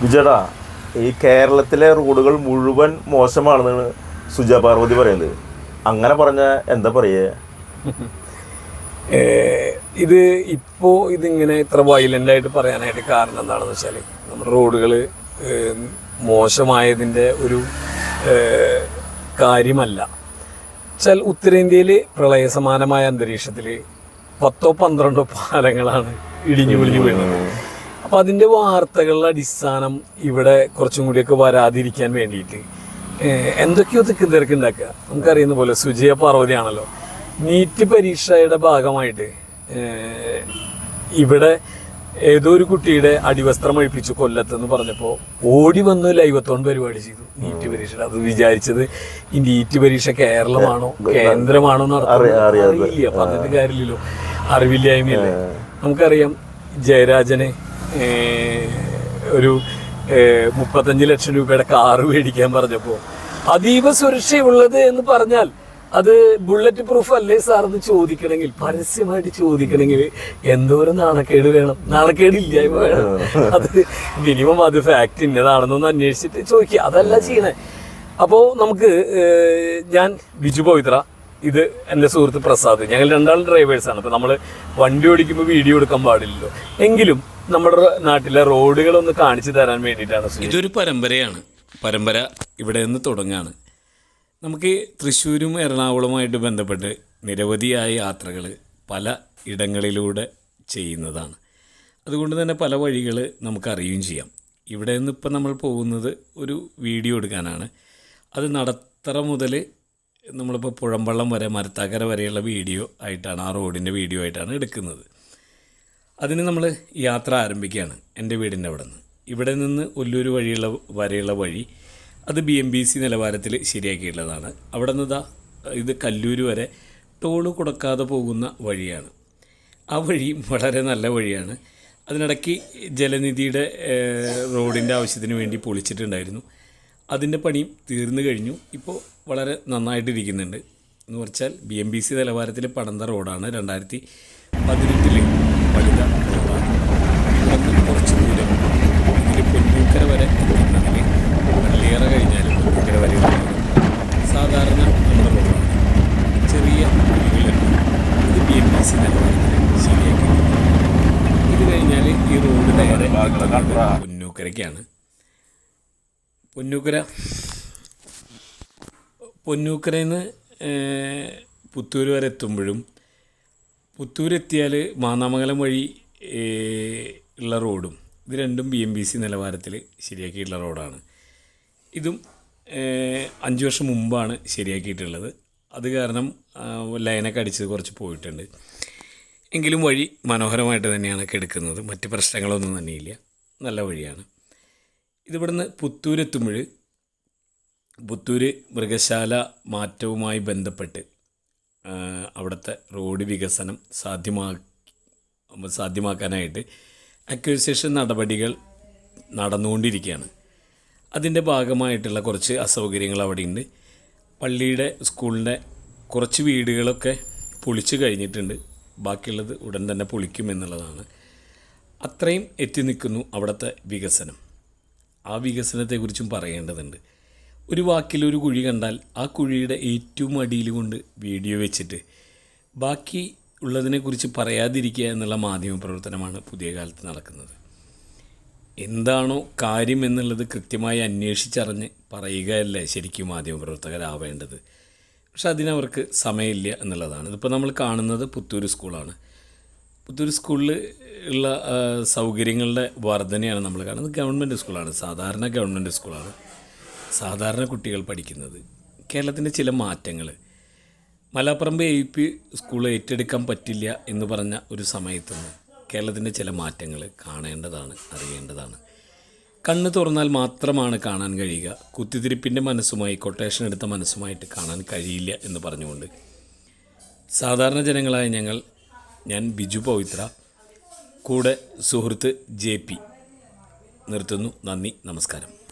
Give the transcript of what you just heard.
വിജടാ ഈ കേരളത്തിലെ റോഡുകൾ മുഴുവൻ മോശമാണെന്നാണ് സുജ പാർവതി പറയുന്നത് അങ്ങനെ പറഞ്ഞ എന്താ പറയേ? ഇത് ഇപ്പോൾ ഇതിങ്ങനെ ഇത്ര വയലന്റ് ആയിട്ട് പറയാനായിട്ട് കാരണം എന്താണെന്ന് വെച്ചാൽ നമ്മുടെ റോഡുകൾ മോശമായതിന്റെ ഒരു കാര്യമല്ല. വെച്ചാൽ ഉത്തരേന്ത്യയിൽ പ്രളയ സമാനമായ അന്തരീക്ഷത്തിൽ പത്തോ പന്ത്രണ്ടോ പാലങ്ങളാണ് ഇടിഞ്ഞു പൊളിഞ്ഞു വീഴുന്നത് അപ്പം അതിന്റെ വാർത്തകളുടെ അടിസ്ഥാനം ഇവിടെ കുറച്ചും കൂടിയൊക്കെ വരാതിരിക്കാൻ വേണ്ടിയിട്ട് എന്തൊക്കെയോ തിക്ക് തിരക്ക് ഉണ്ടാക്കുക. നമുക്കറിയുന്ന പോലെ സുജയ പാർവതിയാണല്ലോ. നീറ്റ് പരീക്ഷയുടെ ഭാഗമായിട്ട് ഇവിടെ ഏതോ ഒരു കുട്ടിയുടെ അടിവസ്ത്രം അഴിപ്പിച്ചു കൊല്ലത്തെന്ന് പറഞ്ഞപ്പോൾ ഓടി വന്ന് ലൈവത്തോൺ പരിപാടി ചെയ്തു. നീറ്റ് പരീക്ഷ അത് വിചാരിച്ചത് ഈ നീറ്റ് പരീക്ഷ കേരളമാണോ കേന്ദ്രമാണോ. അറിയില്ല. പറഞ്ഞിട്ട് കാര്യമില്ലല്ലോ. അറിവില്ലായ്മയല്ലേ? നമുക്കറിയാം ജയരാജന് ഒരു മുപ്പത്തഞ്ച് ലക്ഷം രൂപയുടെ കാറ് മേടിക്കാൻ പറഞ്ഞപ്പോൾ അതീവ സുരക്ഷയുള്ളത് എന്ന് പറഞ്ഞാൽ അത് ബുള്ളറ്റ് പ്രൂഫ് അല്ലേ സാർ എന്ന് ചോദിക്കണമെങ്കിൽ പരസ്യമായിട്ട് ചോദിക്കണമെങ്കിൽ എന്തോരം നാണക്കേട് വേണം. നാണക്കേട് ഇല്ലായ്മ വേണം. അത് മിനിമം അത് ഫാക്റ്റ് ഇന്നതാണെന്നൊന്ന് അന്വേഷിച്ചിട്ട് ചോദിക്കുക അതല്ല ചെയ്യണേ. അപ്പോൾ നമുക്ക് ഞാൻ ബിജു പവിത്ര ഇത് എന്റെ സുഹൃത്ത് പ്രസാദ്. ഞങ്ങൾ രണ്ടാളും ഡ്രൈവേഴ്സാണ് അപ്പോൾ നമ്മൾ വണ്ടി ഓടിക്കുമ്പോൾ വീഡിയോ എടുക്കാൻ പാടില്ലല്ലോ. എങ്കിലും നമ്മുടെ നാട്ടിലെ റോഡുകൾ ഒന്ന് കാണിച്ചു തരാൻ വേണ്ടിയിട്ടാണ് ഇതൊരു പരമ്പരയാണ്. പരമ്പര ഇവിടെ നിന്ന് തുടങ്ങാണ്. നമുക്ക് തൃശ്ശൂരും എറണാകുളവുമായിട്ട് ബന്ധപ്പെട്ട് നിരവധിയായ യാത്രകൾ പല ഇടങ്ങളിലൂടെ ചെയ്യുന്നതാണ്. അതുകൊണ്ട് തന്നെ പല വഴികൾ നമുക്കറിയുകയും ചെയ്യാം. ഇവിടെ നിന്ന് ഇപ്പം നമ്മൾ പോകുന്നത് ഒരു വീഡിയോ എടുക്കാനാണ്. അത് നടത്തറ മുതൽ നമ്മളിപ്പോൾ പുഴമ്പള്ളം വരെ മരത്താക്കര വരെയുള്ള വീഡിയോ ആയിട്ടാണ് ആ റോഡിന്റെ വീഡിയോ ആയിട്ടാണ് എടുക്കുന്നത്. അതിന് നമ്മൾ യാത്ര ആരംഭിക്കുകയാണ് എന്റെ വീടിന്റെ അവിടെ നിന്ന് ഇവിടെ നിന്ന് ഒല്ലൂർ വഴിയുള്ള വരെയുള്ള വഴി അത് ബി എം ബി സി നിലവാരത്തിൽ ശരിയാക്കിയിട്ടുള്ളതാണ്. അവിടെ നിന്ന് ഇതാ ഇത് കല്ലൂർ വരെ ടോൾ കൊടുക്കാതെ പോകുന്ന വഴിയാണ്. ആ വഴി വളരെ നല്ല വഴിയാണ്. അതിനിടയ്ക്ക് ജലനിധിയുടെ റോഡിന്റെ ആവശ്യത്തിന് വേണ്ടി പൊളിച്ചിട്ടുണ്ടായിരുന്നു. അതിന്റെ പണിയും തീർന്നു കഴിഞ്ഞു. ഇപ്പോൾ വളരെ നന്നായിട്ടിരിക്കുന്നുണ്ട്. എന്ന് വെച്ചാൽ ബി എം ബി സി നിലവാരത്തിൽ പടന്ന റോഡാണ് രണ്ടായിരത്തി പതിനെട്ടിൽ റോഡാണ് ഇവിടുന്ന് കുറച്ച് ദൂരം ഇതിൽ പൊന്നൂക്കര വരെ കഴിഞ്ഞാൽ പൊന്നൂക്കര വരെ സാധാരണ നമ്മുടെ റോഡാണ് ചെറിയ ഇത് ബി എം എസ് ശരിയാക്കി ഇത് കഴിഞ്ഞാൽ ഈ റോഡ് നേരെ പൊന്നൂക്കരയ്ക്കാണ്. പൊന്നൂക്കര പൊന്നൂക്കരയിൽ നിന്ന് പുത്തൂർ വരെ എത്തുമ്പോഴും പുത്തൂരെത്തിയാൽ മാന്നാമംഗലം വഴി ഉള്ള റോഡും. ഇത് രണ്ടും ബി എം ബി സി നിലവാരത്തിൽ ശരിയാക്കിയിട്ടുള്ള റോഡാണ്. ഇതും അഞ്ച് വർഷം മുമ്പാണ് ശരിയാക്കിയിട്ടുള്ളത്. അത് കാരണം ലൈനൊക്കെ അടിച്ചത് കുറച്ച് പോയിട്ടുണ്ട്. എങ്കിലും വഴി മനോഹരമായിട്ട് തന്നെയാണ് കിടക്കുന്നത് മറ്റ് പ്രശ്നങ്ങളൊന്നും തന്നെയില്ല നല്ല വഴിയാണ്. ഇതിവിടുന്ന് പുത്തൂരെത്തുമ്പോൾ പുത്തൂർ മൃഗശാല മാറ്റവുമായി ബന്ധപ്പെട്ട് അവിടുത്തെ റോഡ് വികസനം സാധ്യമാ സാധ്യമാക്കാനായിട്ട് അക്വിസേഷൻ നടപടികൾ നടന്നുകൊണ്ടിരിക്കുകയാണ്. അതിന്റെ ഭാഗമായിട്ടുള്ള കുറച്ച് അസൗകര്യങ്ങൾ അവിടെയുണ്ട്. പള്ളിയുടെ സ്കൂളിന്റെ കുറച്ച് വീടുകളൊക്കെ പൊളിച്ചു കഴിഞ്ഞിട്ടുണ്ട്. ബാക്കിയുള്ളത് ഉടൻ തന്നെ പൊളിക്കും എന്നുള്ളതാണ്. അത്രയും എത്തി നിൽക്കുന്നു അവിടുത്തെ വികസനം. ആ വികസനത്തെക്കുറിച്ചും പറയേണ്ടതുണ്ട്. ഒരു വാക്കിൽ ഒരു കുഴി കണ്ടാൽ ആ കുഴിയുടെ ഏറ്റവും അടിയിൽ കൊണ്ട് വീഡിയോ വെച്ചിട്ട്. ബാക്കി ഉള്ളതിനെക്കുറിച്ച് പറയാതിരിക്കുക എന്നുള്ള മാധ്യമ പ്രവർത്തനമാണ് പുതിയ കാലത്ത് നടക്കുന്നത്. എന്താണോ കാര്യം എന്നുള്ളത് കൃത്യമായി അന്വേഷിച്ചറിഞ്ഞ് പറയുകയല്ലേ ശരിക്കും മാധ്യമപ്രവർത്തകരാവേണ്ടത് പക്ഷെ അതിനവർക്ക് സമയമില്ല എന്നുള്ളതാണ്. ഇതിപ്പോൾ നമ്മൾ കാണുന്നത് പുത്തൂർ സ്കൂളാണ്. പുത്തൂർ സ്കൂളിൽ ഉള്ള സൗകര്യങ്ങളുടെ വർധനയാണ് നമ്മൾ കാണുന്നത്. ഗവൺമെന്റ് സ്കൂളാണ്. സാധാരണ ഗവൺമെന്റ് സ്കൂളാണ്. സാധാരണ കുട്ടികൾ പഠിക്കുന്നത്. കേരളത്തിന്റെ ചില മാറ്റങ്ങൾ. മലാപ്പറമ്പ് എ പി സ്കൂൾ ഏറ്റെടുക്കാൻ പറ്റില്ല എന്ന് പറഞ്ഞ ഒരു സമയത്തുനിന്ന് കേരളത്തിന്റെ ചില മാറ്റങ്ങൾ കാണേണ്ടതാണ് അറിയേണ്ടതാണ്. കണ്ണ് തുറന്നാൽ മാത്രമാണ് കാണാൻ കഴിയുക. കുത്തിത്തിരിപ്പിന്റെ മനസ്സുമായി കൊട്ടേഷൻ എടുത്ത മനസ്സുമായിട്ട് കാണാൻ കഴിയില്ല എന്ന് പറഞ്ഞുകൊണ്ട്. സാധാരണ ജനങ്ങളായ ഞങ്ങൾ ഞാൻ ബിജു പവിത്ര കൂടെ സുഹൃത്ത് ജെ പി. നിർത്തുന്നു. നന്ദി. നമസ്കാരം.